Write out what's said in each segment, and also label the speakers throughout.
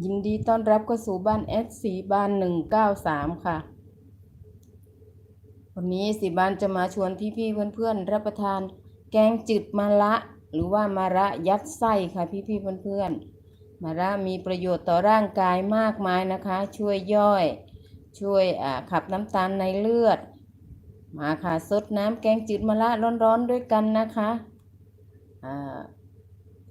Speaker 1: ยินดีต้อนรับเข้าสู่บ้านเอสสีบ้านหนึ่งเก้าสามค่ะ วันนี้สีบ้านจะมาชวนพี่ๆเพื่อนๆรับประทาน แกงจืดมะระหรือว่ามาระยัดไส้ค่ะพี่ๆเพื่อนๆมะระมีประโยชน์ต่อร่างกายมากมายนะคะ ช่วยย่อย ช่วยขับน้ำตาลในเลือด มาค่ะซดน้ำแกงจืดมะระร้อนๆด้วยกันนะคะอ่า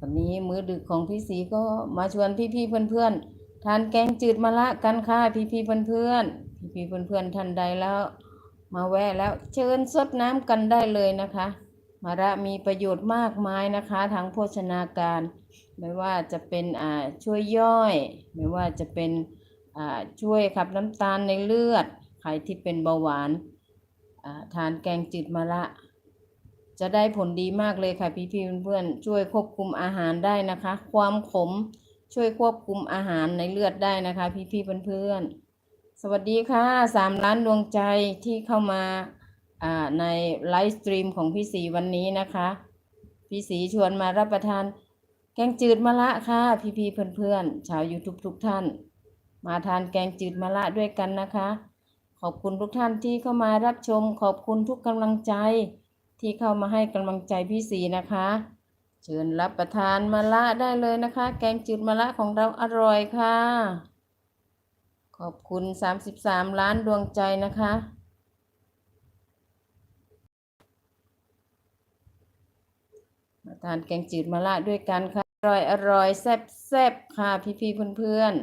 Speaker 1: วันนี้มื้อดึกของพี่สีก็มาชวนพี่ๆเพื่อนๆทานแกงจืดมะระกันค่ะพี่ๆเพื่อนๆพี่ๆเพื่อนๆท่านใดแล้ว มาแวะแล้วเชิญซดน้ำกันได้เลยนะคะมะระมีประโยชน์มากมายนะคะทางโภชนาการ ไม่ว่าจะเป็นอ่าช่วยย่อย ไม่ว่าจะเป็นอ่าช่วยขับน้ำตาลในเลือด ใครที่เป็นเบาหวานอ่าทานแกงจืดมะระ จะได้ผลดีมากเลยค่ะพี่พี่เพื่อนๆช่วยควบคุมอาหารได้นะคะ ความขมช่วยควบคุมอาหารในเลือดได้นะคะ พี่พี่เพื่อนๆสวัสดีค่ะสามล้านดวงใจที่เข้ามาในไลฟ์สตรีมของพี่สีวันนี้นะคะ พี่สีชวนมารับประทาน แกงจืดมะระค่ะพี่พี่เพื่อนๆชาวยูทูบทุกท่าน มาทานแกงจืดมะระด้วยกันนะคะ ขอบคุณทุกท่านที่เข้ามารับชม ขอบคุณทุกกำลังใจ ที่เข้ามาให้กำลังใจพี่สีนะคะ เชิญรับประทานมะระได้เลยนะคะ แกงจืดมะระของเราอร่อยค่ะ ขอบคุณ 33 ล้านดวงใจนะคะมาทานแกงจืดมะระด้วยกันค่ะ อร่อยอร่อยแซ่บแซ่บค่ะพี่พี่ๆเพื่อน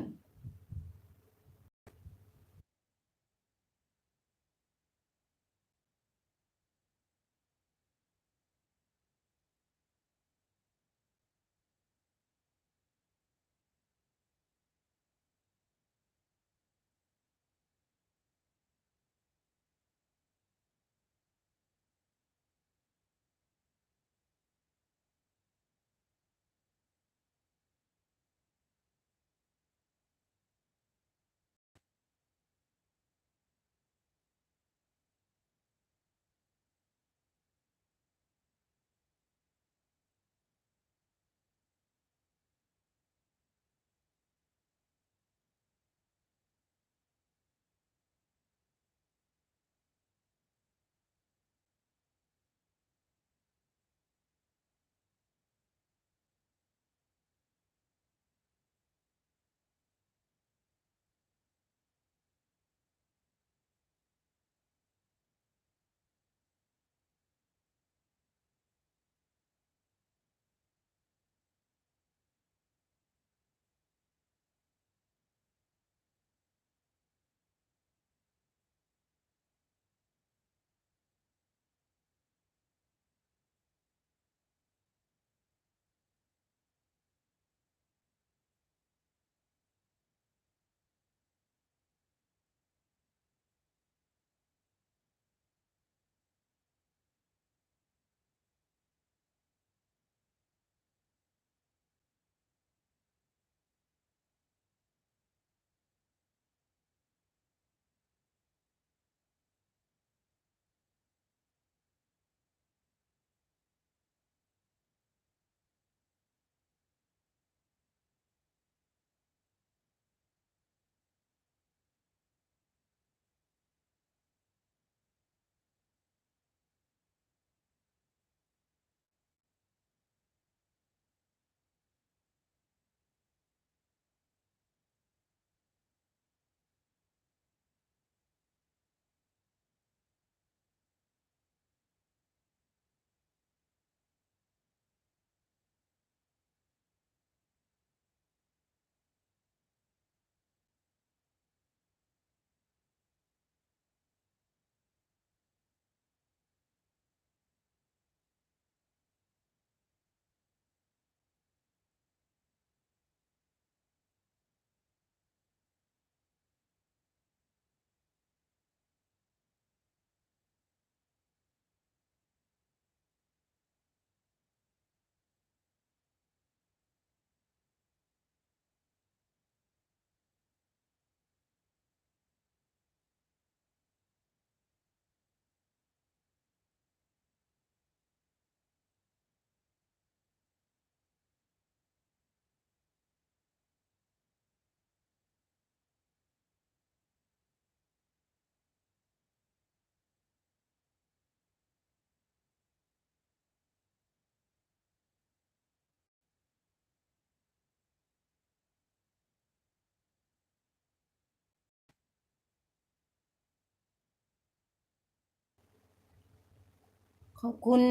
Speaker 1: ขอบคุณ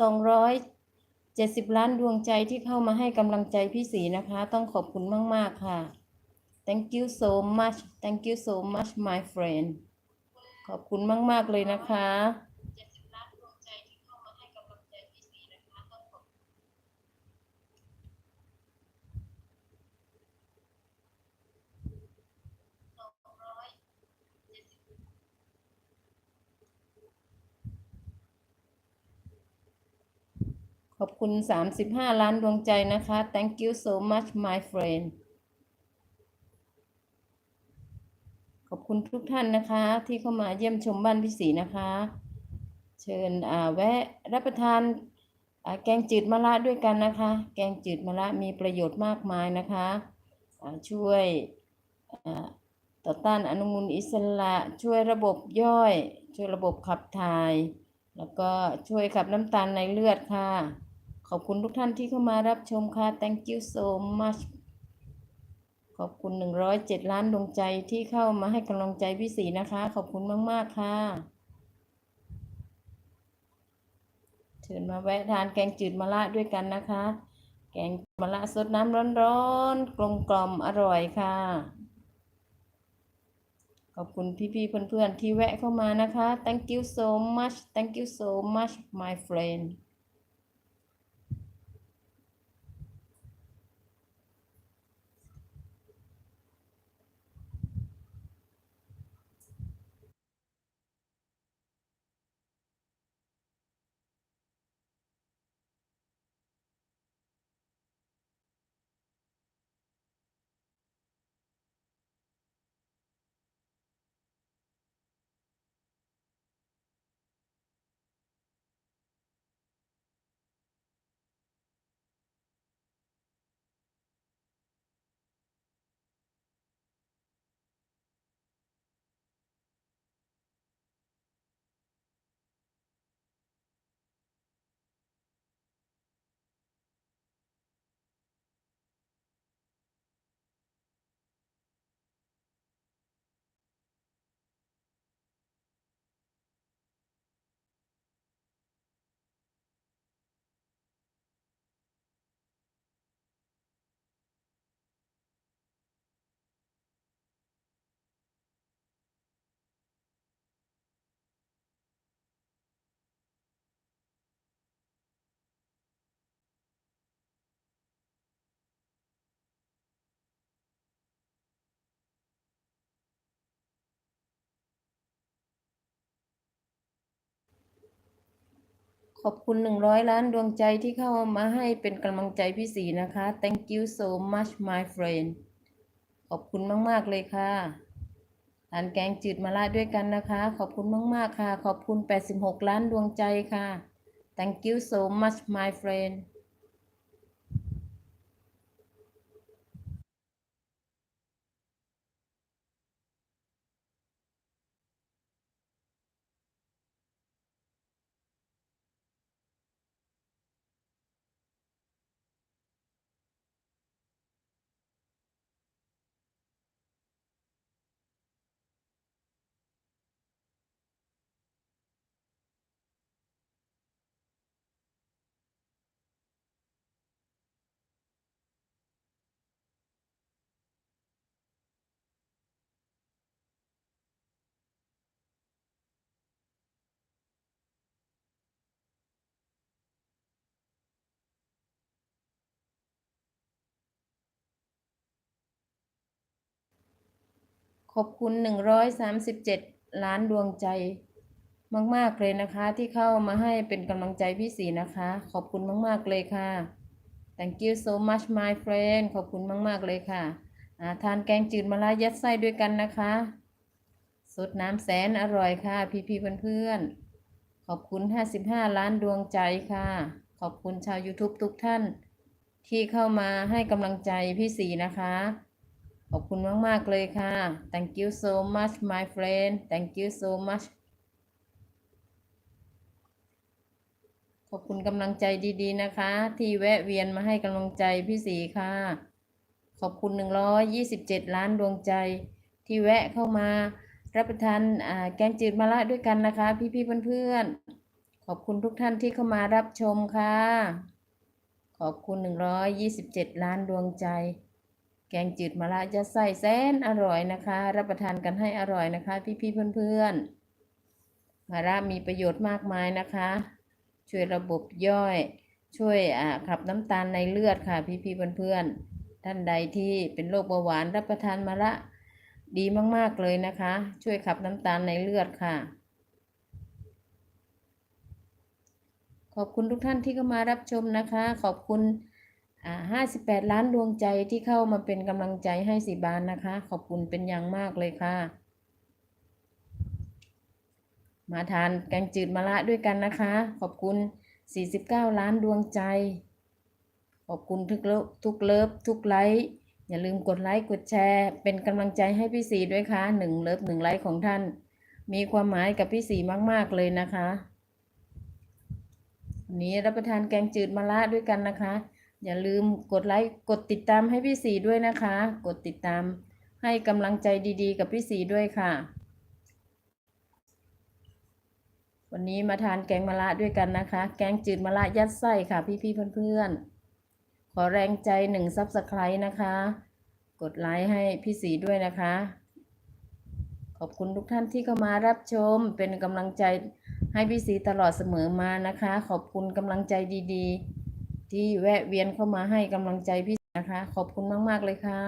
Speaker 1: สองร้อยเจ็ดสิบล้านดวงใจที่เข้ามาให้กำลังใจพี่สีนะคะ ต้องขอบคุณมาก ๆ ค่ะ thank you so much thank you so much my friend ขอบคุณมาก ๆ เลยนะคะ อบคุณ 35 ล้านดวงใจนะคะ thank you so much my friend ขอบคุณทุกท่านนะคะ ที่เข้ามาเยี่ยมชมบ้านพี่สีนะคะ เชิญแวะรับประทานแกงจืดมะระด้วยกันนะคะ แกงจืดมะระมีประโยชน์มากมายนะคะช่วยต่อต้านอนุมูลอิสระช่วยระบบย่อย ช่วยระบบขับถ่าย แล้วก็ช่วยขับน้ำตาลในเลือดค่ะ ขอบคุณทุกท่านที่เข้ามารับชมค่ะ thank you so much ขอบคุณ 107 ล้านดวงใจที่เข้ามาให้กำลังใจพี่สีนะคะ ขอบคุณมาก ๆ ค่ะเชิญมาแวะทานแกงจืดมะระด้วยกันนะคะ แกงมะระสดน้ำร้อนๆ กลมกล่อมอร่อยค่ะ ขอบคุณพี่ๆเพื่อนๆที่แวะเข้ามานะคะ thank you so much thank you so much my friend ขอบคุณหนึ่งร้อยล้านดวงใจที่เข้ามาให้เป็นกำลังใจพี่สีนะคะ thank you so much my friend ขอบคุณมาก ๆ เลยค่ะทานแกงจืดมาลาด้วยกันนะคะ ขอบคุณมาก ๆ ค่ะ ขอบคุณ 86 ล้านดวงใจค่ะ thank you so much my friend ขอบคุณ 137 ล้านดวงใจ มาก ๆ เลยนะคะ ที่เข้ามาให้เป็นกำลังใจพี่สีนะคะ ขอบคุณมาก ๆ เลยค่ะ thank you so much my friend ขอบคุณมาก ๆ เลยค่ะาทานแกงจืดมะระยัดไส้ด้วยกันนะคะสดน้ำแสนอร่อยค่ะ พี่ๆเพื่อนๆขอบคุณ 55 ล้านดวงใจค่ะ ขอบคุณชาว YouTube ทุกท่าน ที่เข้ามาให้กำลังใจพี่สีนะคะ ขอบคุณมาก ๆ เลยค่ะ thank you so much my friend thank you so much ขอบคุณกำลังใจดีๆนะคะ ที่แวะเวียนมาให้กำลังใจพี่สีค่ะ ขอบคุณ 127 ล้านดวงใจ ที่แวะเข้ามารับประทานแกงจืดมะระด้วยกันนะคะ พี่ๆเพื่อนๆ ขอบคุณทุกท่านที่เข้ามารับชมค่ะ ขอบคุณ 127 ล้านดวงใจ แกงจืดมะระยัดไส้แสนอร่อยนะคะ รับประทานกันให้อร่อยนะคะ พี่ๆเพื่อนๆมะระมีประโยชน์มากมายนะคะ ช่วยระบบย่อย ช่วยขับน้ำตาลในเลือดค่ะ พี่ๆเพื่อนๆท่านใดที่เป็นโรคเบาหวานรับประทานมะระดีมากๆเลยนะคะ ช่วยขับน้ำตาลในเลือดค่ะ ขอบคุณทุกท่านที่เข้ามารับชมนะคะ ขอบคุณ อ่า58ล้านดวงใจที่เข้ามาเป็นกำลังใจให้สีบานนะคะ ขอบคุณเป็นอย่างมากเลยค่ะ มาทานแกงจืดมะระด้วยกันนะคะ ขอบคุณ 49 ล้านดวงใจ ขอบคุณทุกเลิฟทุกเลิฟทุกไลค์อย่าลืมกดไลค์กดแชร์ เป็นกำลังใจให้พี่สีด้วยค่ะหนึ่งเลิฟหนึ่งไลค์ของท่าน มีความหมายกับพี่สีมาก ๆ เลยนะคะนนี้รับประทานแกงจืดมะระด้วยกันนะคะ อย่าลืมกดไลค์กดติดตามให้พี่สีด้วยนะคะ กดติดตามให้กำลังใจดีๆ กับพี่สีด้วยค่ะ วันนี้มาทานแกงมะระด้วยกันนะคะ แกงจืดมะระยัดไส้ค่ะ พี่ๆเพื่อนๆ ขอแรงใจหนึ่งซับสไครต์นะคะ กดไลค์ให้พี่สีด้วยนะคะ ขอบคุณทุกท่านที่เข้ามารับชมเป็นกำลังใจให้พี่สีตลอดเสมอมานะคะ ขอบคุณกำลังใจดีๆ ที่แวะเวียนเข้ามาให้กำลังใจพี่นะคะ ขอบคุณมาก ๆ เลยค่ะ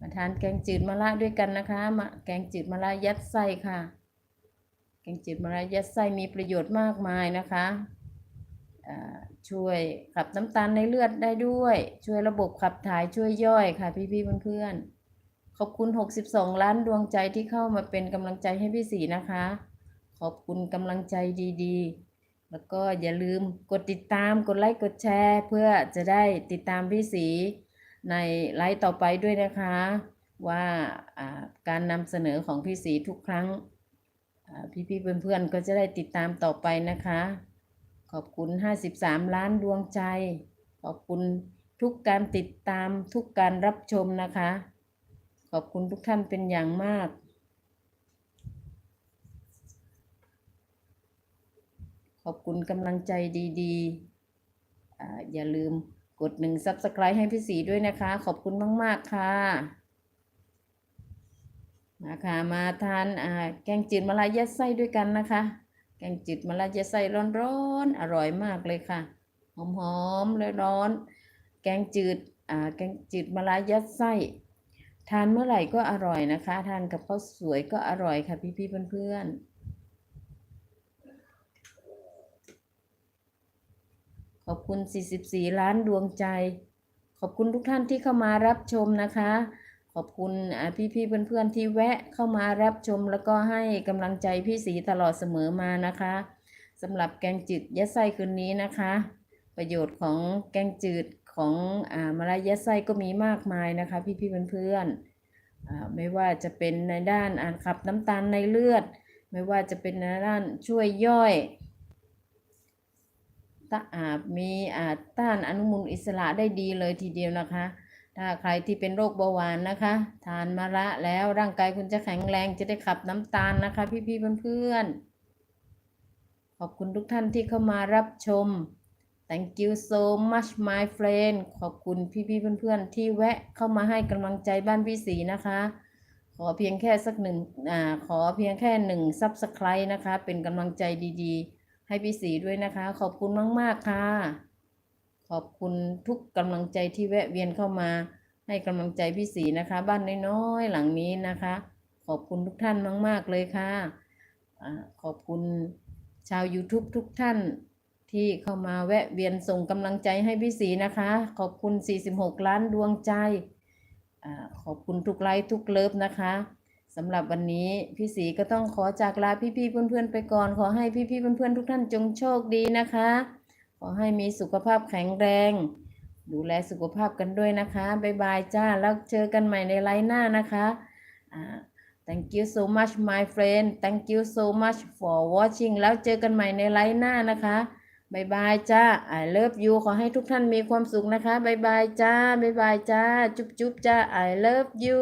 Speaker 1: มาทานแกงจืดมะระด้วยกันนะคะมาแกงจืดมะระยัดไส้ค่ะ แกงจืดมะระยัดไส้มีประโยชน์มากมายนะคะช่วยขับน้ำตาลในเลือดได้ด้วย ช่วยระบบขับถ่ายช่วยย่อยค่ะพี่ๆเพื่อนๆ ขอบคุณ 62 ล้านดวงใจที่เข้ามาเป็นกำลังใจให้พี่สีนะคะ ขอบคุณกำลังใจดีๆ แล้วก็อย่าลืมกดติดตามกดไลค์กดแชร์ เพื่อจะได้ติดตามพี่สีในไลฟ์ต่อไปด้วยนะคะ ว่าการนำเสนอของพี่สีทุกครั้งพี่ๆเพื่อนๆก็จะได้ติดตามต่อไปนะคะ ขอบคุณ 53 ล้านดวงใจ ขอบคุณทุกการติดตามทุกการรับชมนะคะ ขอบคุณทุกท่านเป็นอย่างมาก ขอบคุณกำลังใจดีๆออย่าลืมกดหนึ่ง Subscribe ให้พี่สีด้วยนะคะ ขอบคุณมาก ๆ ค่ะมาค่ะมาทานแกงจืดมะระยัดไส้ด้วยกันนะคะ แกงจืดมะระยัดไส้ร้อนๆอร่อยมากเลยค่ะ หอมๆเลยร้อน แกงจืดแกงจืดมะระยัดไส้ ทานเมื่อไหร่ก็อร่อยนะคะ ทานกับข้าวสวยก็อร่อยค่ะพี่ๆเพื่อนๆ ขอบคุณ 44 ล้านดวงใจ ขอบคุณทุกท่านที่เข้ามารับชมนะคะ ขอบคุณอ่พี่ๆเพื่อนๆที่แวะเข้ามารับชม แล้วก็ให้กำลังใจพี่สีตลอดเสมอมานะคะสำหรับแกงจืดยัดไส้คืนนี้นะคะ ประโยชน์ของแกงจืด ของอ่ามะระยัดไส้ก็มีมากมายนะคะ พี่ๆเพื่อนๆไม่ว่าจะเป็นในด้านอ่านขับน้ำตาลในเลือด ไม่ว่าจะเป็นในด้านช่วยย่อยตะอาบมีอาจต้านอนุมูลอิสระได้ดีเลยทีเดียวนะคะ ถ้าใครที่เป็นโรคเบาหวานนะคะ ทานมะระแล้วร่างกายคุณจะแข็งแรงจะได้ขับน้ำตาลนะคะ พี่ๆเพื่อนๆขอบคุณทุกท่านที่เข้ามารับชม thank you so much my friend ขอบคุณพี่ๆเพื่อนๆ ที่แวะเข้ามาให้กำลังใจบ้านพี่สีนะคะ ขอเพียงแค่สักหนึ่งอ่าขอเพียงแค่หนึ่ง subscribe นะคะ เป็นกำลังใจดีๆ ให้พี่สีด้วยนะคะ ขอบคุณมากๆค่ะ ขอบคุณทุกกำลังใจที่แวะเวียนเข้ามา ให้กำลังใจพี่สีนะคะ บ้านน้อยๆหลังนี้นะคะ ขอบคุณทุกท่านมาก ๆเลยค่ะขอบคุณชาว YouTube ทุกท่าน ที่เข้ามาแวะเวียนส่งกำลังใจให้พี่สีนะคะ ขอบคุณ 46 ล้านดวงใจอขอบคุณทุกไลค์ทุกเลิฟนะคะสำหรับวันนี้พี่สีก็ต้องขอจากลาพี่ๆเพื่อนๆไปก่อน ขอให้พี่ๆเพื่อนๆทุกท่านจงโชคดีนะคะ ขอให้มีสุขภาพแข็งแรง ดูแลสุขภาพกันด้วยนะคะบ๊ายบายจ้าแล้วเจอกันใหม่ในไลน์หน้านะคะ thank you so much my friend thank you so much for watching แล้วเจอกันใหม่ในไลน์หน้านะคะ บายบายจ้าไอเลิฟยูขอให้ทุกท่านมีความสุขนะคะบายบายจ้าบายบายจ้า จุ๊บจุ๊บจ้า I love you